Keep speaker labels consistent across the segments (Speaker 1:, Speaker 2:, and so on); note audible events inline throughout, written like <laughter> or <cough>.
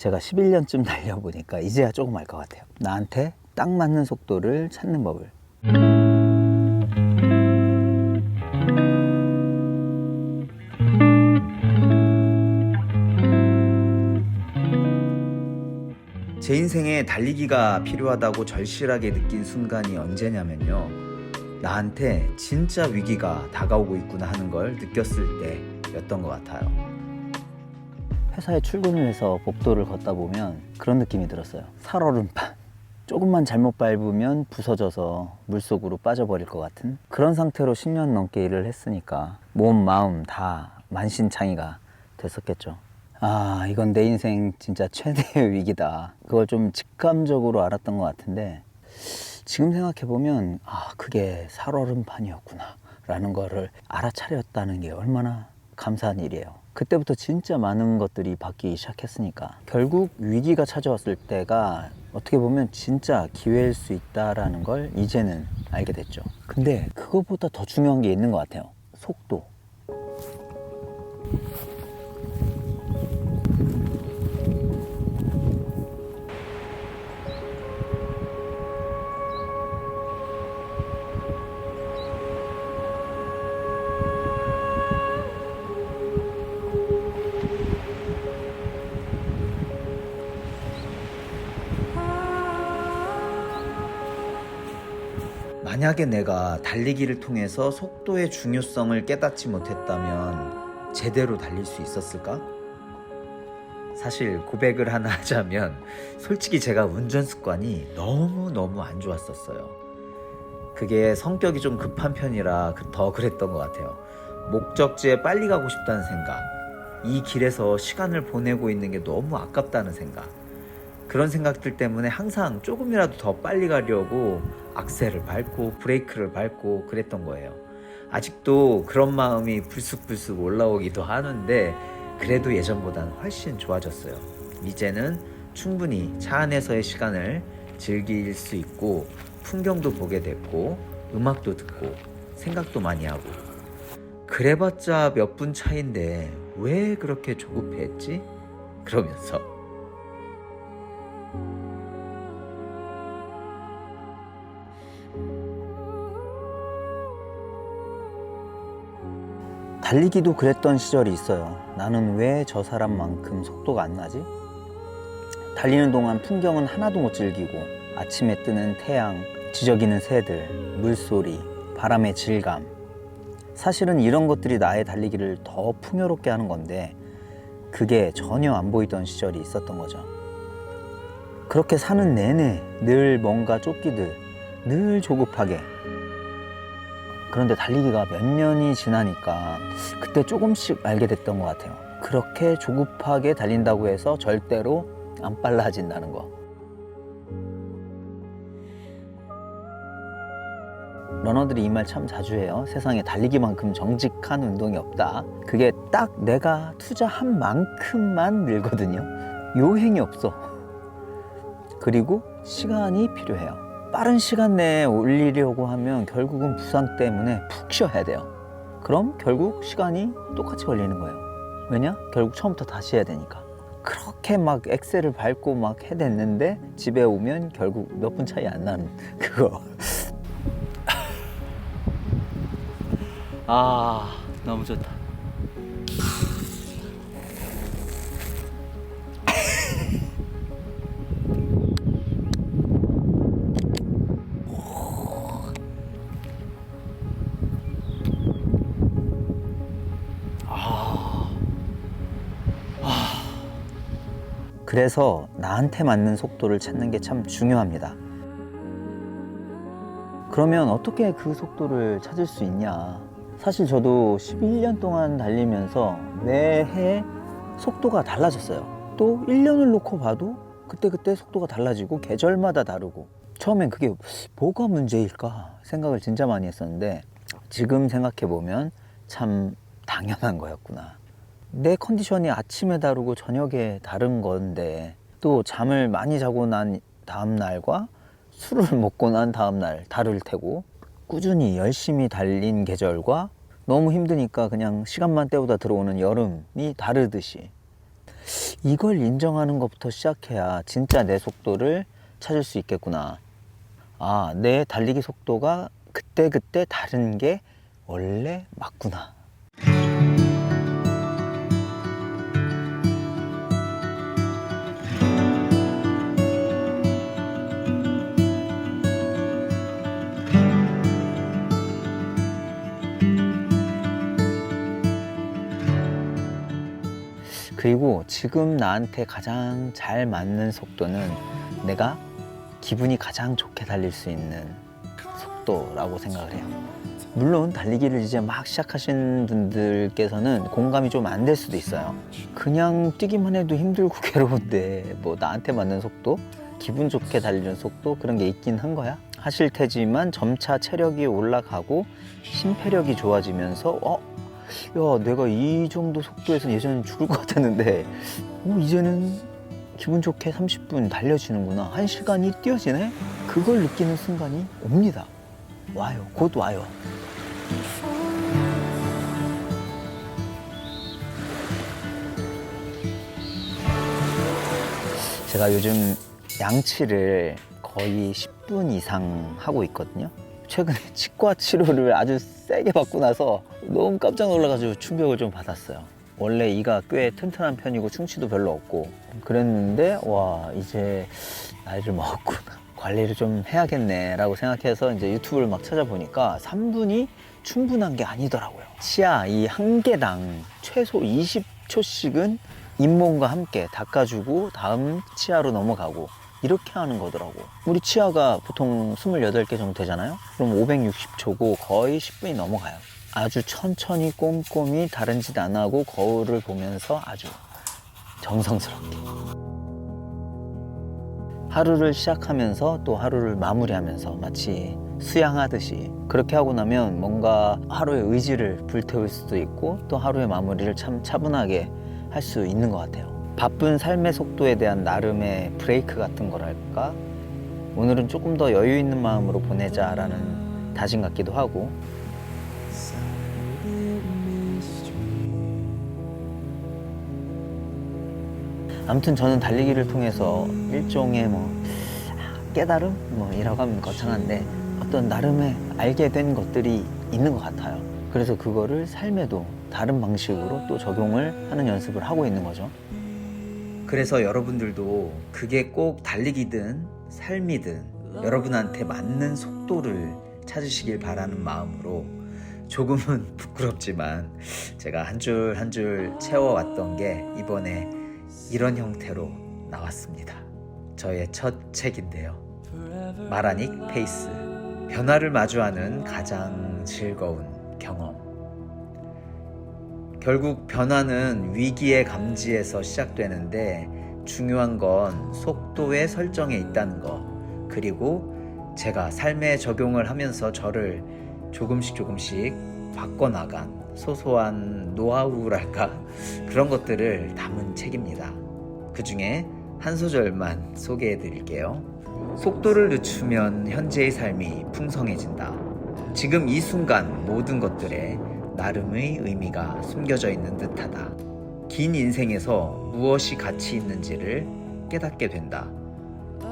Speaker 1: 제가 11년쯤 달려보니까 이제야 조금 알 것 같아요. 나한테 딱 맞는 속도를 찾는 법을. 제 인생에 달리기가 필요하다고 절실하게 느낀 순간이 언제냐면요. 나한테 진짜 위기가 다가오고 있구나 하는 걸 느꼈을 때였던 것 같아요. 회사에 출근을 해서 복도를 걷다 보면 그런 느낌이 들었어요. 살얼음판. 조금만 잘못 밟으면 부서져서 물속으로 빠져버릴 것 같은 그런 상태로 10년 넘게 일을 했으니까 몸, 마음 다 만신창이가 됐었겠죠. 아, 이건 내 인생 진짜 최대의 <laughs> 위기다. 그걸 좀 직감적으로 알았던 것 같은데 지금 생각해보면 아, 그게 살얼음판이었구나. 라는 거를 알아차렸다는 게 얼마나 감사한 일이에요. 그때부터 진짜 많은 것들이 바뀌기 시작했으니까 결국 위기가 찾아왔을 때가 어떻게 보면 진짜 기회일 수 있다라는 걸 이제는 알게 됐죠. 근데 그것보다 더 중요한 게 있는 것 같아요. 속도. 만약에 내가 달리기를 통해서 속도의 중요성을 깨닫지 못했다면 제대로 달릴 수 있었을까? 사실 고백을 하나 <laughs> 하자면 솔직히 제가 운전 습관이 너무너무 안 좋았었어요. 그게 성격이 좀 급한 편이라 그- 더 그랬던 것 같아요. 목적지에 빨리 가고 싶다는 생각, 이 길에서 시간을 보내고 있는 게 너무 아깝다는 생각, 그런 생각들 때문에 항상 조금이라도 더 빨리 가려고 악셀을 밟고 브레이크를 밟고 그랬던 거예요. 아직도 그런 마음이 불쑥불쑥 올라오기도 하는데 그래도 예전보다는 훨씬 좋아졌어요. 이제는 충분히 차 안에서의 시간을 즐길 수 있고 풍경도 보게 됐고 음악도 듣고 생각도 많이 하고 그래봤자 몇 분 차인데 왜 그렇게 조급해했지? 그러면서 달리기도 그랬던 시절이 있어요. 나는 왜 저 사람만큼 속도가 안 나지? 달리는 동안 풍경은 하나도 못 즐기고 아침에 뜨는 태양, 지저귀는 새들, 물소리, 바람의 질감. 사실은 이런 것들이 나의 달리기를 더 풍요롭게 하는 건데 그게 전혀 안 보이던 시절이 있었던 거죠. 그렇게 사는 내내 늘 뭔가 쫓기듯 늘 조급하게 그런데 달리기가 몇 년이 지나니까 그때 조금씩 알게 됐던 것 같아요. 그렇게 조급하게 달린다고 해서 절대로 안 빨라진다는 거. 러너들이 이 말 참 자주 해요. 세상에 달리기만큼 정직한 운동이 없다. 그게 딱 내가 투자한 만큼만 늘거든요. 요행이 없어. 그리고 시간이 필요해요. 빠른 시간 내에 올리려고 하면 결국은 부상 때문에 푹 쉬어야 돼요. 그럼 결국 시간이 똑같이 걸리는 거예요. 왜냐? 결국 처음부터 다시 해야 되니까. 그렇게 막 엑셀을 밟고 막 해댔는데 집에 오면 결국 몇 분 차이 안 나는 <laughs> 그거. <laughs> 아, 너무 좋다. 그래서 나한테 맞는 속도를 찾는 게 참 중요합니다. 그러면 어떻게 그 속도를 찾을 수 있냐? 사실 저도 11년 동안 달리면서 매해 속도가 달라졌어요. 또 1년을 놓고 봐도 그때그때 속도가 달라지고 계절마다 다르고 처음엔 그게 뭐가 문제일까 생각을 진짜 많이 했었는데 지금 생각해 보면 참 당연한 거였구나. 내 컨디션이 아침에 다르고 저녁에 다른 건데 또 잠을 많이 자고 난 다음 날과 술을 <laughs> 먹고 난 다음 날 다를 테고 꾸준히 열심히 달린 계절과 너무 힘드니까 그냥 시간만 때우다 들어오는 여름이 다르듯이 이걸 인정하는 것부터 시작해야 진짜 내 속도를 찾을 수 있겠구나. 아, 내 달리기 속도가 그때그때 다른 게 원래 맞구나. 그리고 지금 나한테 가장 잘 맞는 속도는 내가 기분이 가장 좋게 달릴 수 있는 속도라고 생각을 해요. 물론 달리기를 이제 막 시작하신 분들께서는 공감이 좀 안 될 수도 있어요. 그냥 뛰기만 해도 힘들고 <laughs> 괴로운데 뭐 나한테 맞는 속도, 기분 좋게 달리는 속도 그런 게 있긴 한 거야. 하실 테지만 점차 체력이 올라가고 심폐력이 좋아지면서 어? 야 내가 이 정도 속도에서 예전엔 죽을 것 같았는데 어, 이제는 기분 좋게 30분 달려지는구나. 한 시간이 뛰어지네? 그걸 느끼는 순간이 옵니다. 와요. 곧 와요. 제가 요즘 양치를 거의 10분 이상 하고 있거든요. 최근에 <laughs> 치과 치료를 아주 세게 받고 나서 너무 깜짝 놀라가지고 충격을 좀 받았어요. 원래 이가 꽤 튼튼한 편이고 충치도 별로 없고 그랬는데 와 이제 나이를 먹었구나 관리를 좀 해야겠네라고 생각해서 이제 유튜브를 막 찾아보니까 3분이 충분한 게 아니더라고요. 치아 이 한 개당 최소 20초씩은 잇몸과 함께 닦아주고 다음 치아로 넘어가고 이렇게 하는 거더라고. 우리 치아가 보통 28개 정도 되잖아요? 그럼 560초고 거의 10분이 넘어가요. 아주 천천히 꼼꼼히 다른 짓 안 하고 거울을 보면서 아주 정성스럽게. 하루를 시작하면서 또 하루를 마무리하면서 마치 수양하듯이 그렇게 하고 나면 뭔가 하루의 의지를 불태울 수도 있고 또 하루의 마무리를 참 차분하게 할 수 있는 것 같아요. 바쁜 삶의 속도에 대한 나름의 브레이크 같은 거랄까? 오늘은 조금 더 여유 있는 마음으로 보내자라는 다짐 같기도 하고 아무튼 저는 달리기를 통해서 일종의 뭐 깨달음 뭐 이라고 하면 거창한데 어떤 나름의 알게 된 것들이 있는 것 같아요. 그래서 그거를 삶에도 다른 방식으로 또 적용을 하는 연습을 하고 있는 거죠. 그래서 여러분들도 그게 꼭 달리기든 삶이든 여러분한테 맞는 속도를 찾으시길 바라는 마음으로 조금은 <laughs> 부끄럽지만 제가 한 줄 한 줄 채워왔던 게 이번에 이런 형태로 나왔습니다. 저의 첫 책인데요. 마라닉 페이스. 변화를 마주하는 가장 즐거운 경험. 결국 변화는 위기의 감지에서 시작되는데 중요한 건 속도의 설정에 있다는 거. 그리고 제가 삶에 적용을 하면서 저를 조금씩 조금씩 바꿔나간 소소한 노하우랄까 <laughs> 그런 것들을 담은 책입니다. 그 중에 한 소절만 소개해 드릴게요. 속도를 늦추면 현재의 삶이 풍성해진다. 지금 이 순간 모든 것들에 나름의 의미가 숨겨져 있는 듯하다. 긴 인생에서 무엇이 가치 있는지를 깨닫게 된다.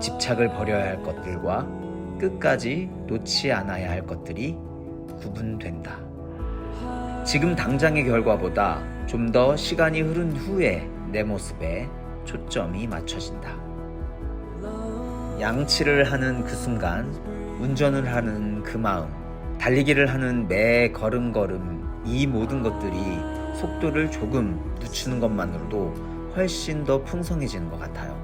Speaker 1: 집착을 버려야 할 것들과 끝까지 놓지 않아야 할 것들이 구분된다. 지금 당장의 결과보다 좀 더 시간이 흐른 후에 내 모습에 초점이 맞춰진다. 양치를 하는 그 순간, 운전을 하는 그 마음, 달리기를 하는 매 걸음걸음, 이 모든 것들이 속도를 조금 늦추는 것만으로도 훨씬 더 풍성해지는 것 같아요.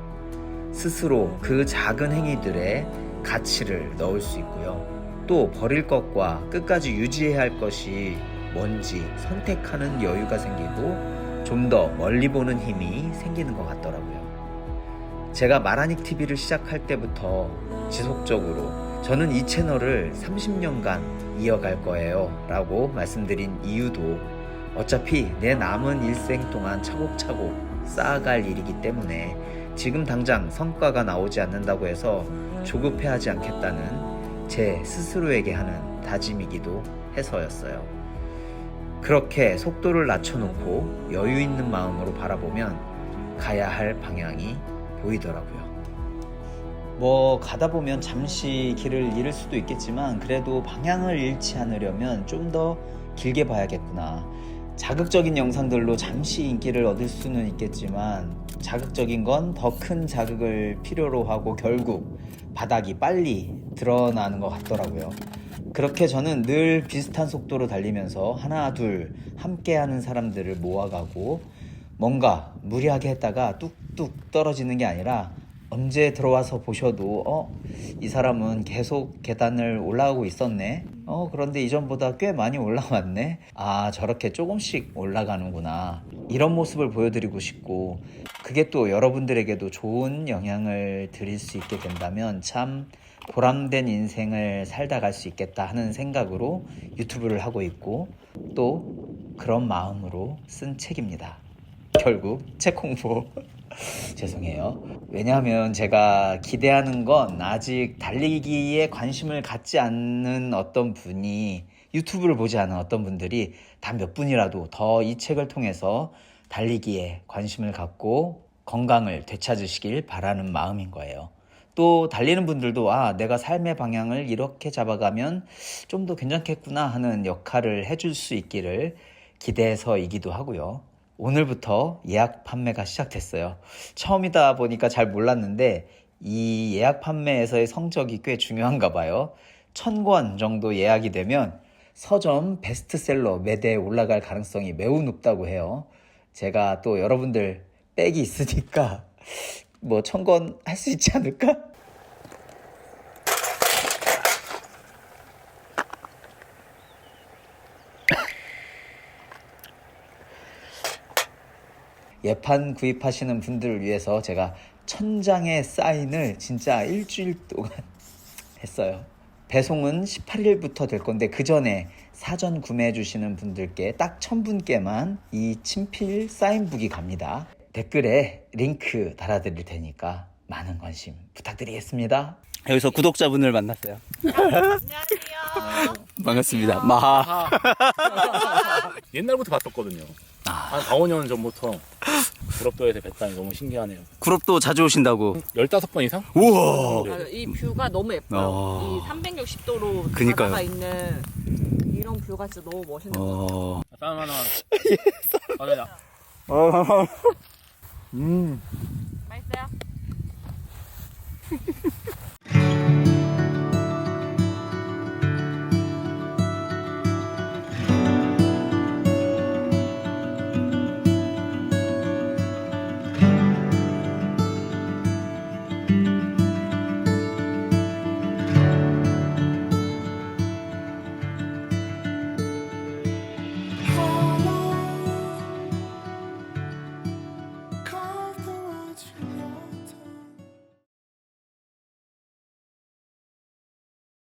Speaker 1: 스스로 그 작은 행위들에 가치를 넣을 수 있고요. 또 버릴 것과 끝까지 유지해야 할 것이 뭔지 선택하는 여유가 생기고 좀 더 멀리 보는 힘이 생기는 것 같더라고요. 제가 마라닉 TV를 시작할 때부터 지속적으로 저는 이 채널을 30년간 이어갈 거예요 라고 말씀드린 이유도 어차피 내 남은 일생 동안 차곡차곡 쌓아갈 일이기 때문에 지금 당장 성과가 나오지 않는다고 해서 조급해하지 않겠다는 제 스스로에게 하는 다짐이기도 해서였어요. 그렇게 속도를 낮춰놓고 여유 있는 마음으로 바라보면 가야 할 방향이 보이더라고요. 뭐 가다 보면 잠시 길을 잃을 수도 있겠지만 그래도 방향을 잃지 않으려면 좀 더 길게 봐야겠구나. 자극적인 영상들로 잠시 인기를 얻을 수는 있겠지만 자극적인 건 더 큰 자극을 필요로 하고 결국 바닥이 빨리 드러나는 것 같더라고요. 그렇게 저는 늘 비슷한 속도로 달리면서 하나 둘 함께하는 사람들을 모아가고 뭔가 무리하게 했다가 뚝뚝 떨어지는 게 아니라 언제 들어와서 보셔도 어? 이 사람은 계속 계단을 올라가고 있었네. 어, 그런데 이전보다 꽤 많이 올라왔네. 아, 저렇게 조금씩 올라가는구나. 이런 모습을 보여드리고 싶고, 그게 또 여러분들에게도 좋은 영향을 드릴 수 있게 된다면 참 보람된 인생을 살다 갈 수 있겠다 하는 생각으로 유튜브를 하고 있고, 또 그런 마음으로 쓴 책입니다. 결국 책 홍보. <laughs> 죄송해요. 왜냐하면 제가 기대하는 건 아직 달리기에 관심을 갖지 않는 어떤 분이 유튜브를 보지 않은 어떤 분들이 단 몇 분이라도 더 이 책을 통해서 달리기에 관심을 갖고 건강을 되찾으시길 바라는 마음인 거예요. 또 달리는 분들도 아, 내가 삶의 방향을 이렇게 잡아가면 좀 더 괜찮겠구나 하는 역할을 해줄 수 있기를 기대해서이기도 하고요. 오늘부터 예약 판매가 시작됐어요. 처음이다 보니까 잘 몰랐는데 이 예약 판매에서의 성적이 꽤 중요한가 봐요. 천 권 정도 예약이 되면 서점 베스트셀러 매대에 올라갈 가능성이 매우 높다고 해요. 제가 또 여러분들 백이 있으니까 <laughs> 뭐 천 권 할 수 있지 않을까? 예판 구입하시는 분들을 위해서 제가 천장의 사인을 진짜 일주일 동안 <laughs> 했어요. 배송은 18일부터 될 건데 그 전에 사전 구매해 주시는 분들께 딱 1000분께만 이 친필 사인북이 갑니다. 댓글에 링크 달아드릴 테니까 많은 관심 부탁드리겠습니다.
Speaker 2: 여기서 구독자분을 만났어요.
Speaker 3: 안녕하세요. <laughs>
Speaker 2: 반갑습니다. 마하. <laughs>
Speaker 4: 옛날부터 봤었거든요. 한 4, 5년 전부터 구럽도에서 뵀다니 너무 신기하네요.
Speaker 2: 구럽도 자주 오신다고.
Speaker 4: 15번 이상?
Speaker 2: 우와.
Speaker 4: 네.
Speaker 3: 맞아요. 이 뷰가 너무 예뻐요.
Speaker 2: 어.
Speaker 3: 이 360도로
Speaker 2: 그니까요.
Speaker 3: 바다가 있는 이런 뷰가 진짜 너무 멋있는 것 같아요.
Speaker 2: 어.
Speaker 4: 싸움 하나. <laughs> 가자.
Speaker 2: 음.
Speaker 3: 맛있어요? <laughs>